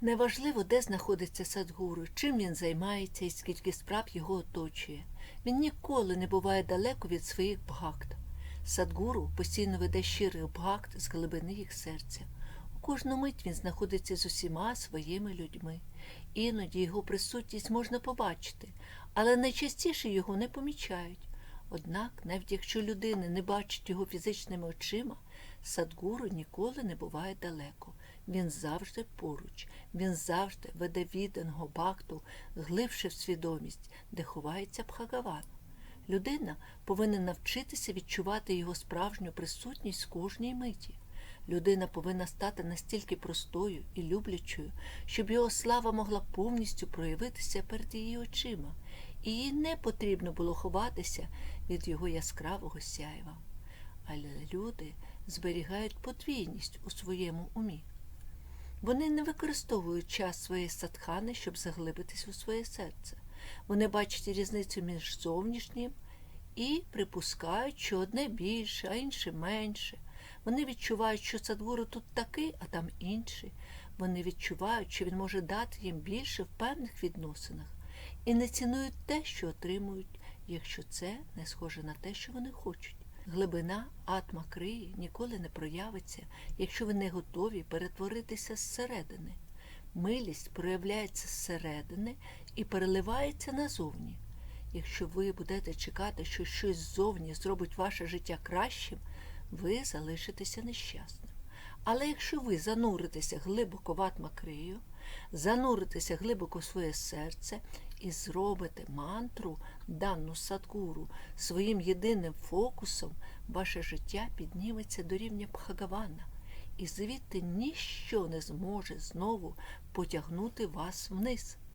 Неважливо, де знаходиться Садгуру, чим він займається і скільки справ його оточує. Він ніколи не буває далеко від своїх бхакт. Садгуру постійно веде щирих бхакт з глибини їх серця. У кожну мить він знаходиться з усіма своїми людьми. Іноді його присутність можна побачити, але найчастіше його не помічають. Однак, навіть якщо людина не бачить його фізичними очима, Садгуру ніколи не буває далеко. Він завжди поруч, він завжди веде відданого бхакту, глибше в свідомість, де ховається Бхагаван. Людина повинна навчитися відчувати його справжню присутність з кожній миті. Людина повинна стати настільки простою і люблячою, щоб його слава могла повністю проявитися перед її очима, і їй не потрібно було ховатися від його яскравого сяйва. Але люди зберігають подвійність у своєму умі. Вони не використовують час своєї садхани, щоб заглибитись у своє серце. Вони бачать різницю між зовнішнім і припускають, що одне більше, а інше менше. Вони відчувають, що Садгуру тут такий, а там інший. Вони відчувають, що він може дати їм більше в певних відносинах, і не цінують те, що отримують, якщо це не схоже на те, що вони хочуть. Глибина атма крии ніколи не проявиться, якщо ви не готові перетворитися зсередини. Милість проявляється зсередини і переливається назовні. Якщо ви будете чекати, що щось ззовні зробить ваше життя кращим, ви залишитеся нещасним. Але якщо ви зануритеся глибоко в атмакрию, зануритеся глибоко в своє серце і зробите мантру, дану садгуру, своїм єдиним фокусом, ваше життя підніметься до рівня Пхагавана, і звідти ніщо не зможе знову потягнути вас вниз.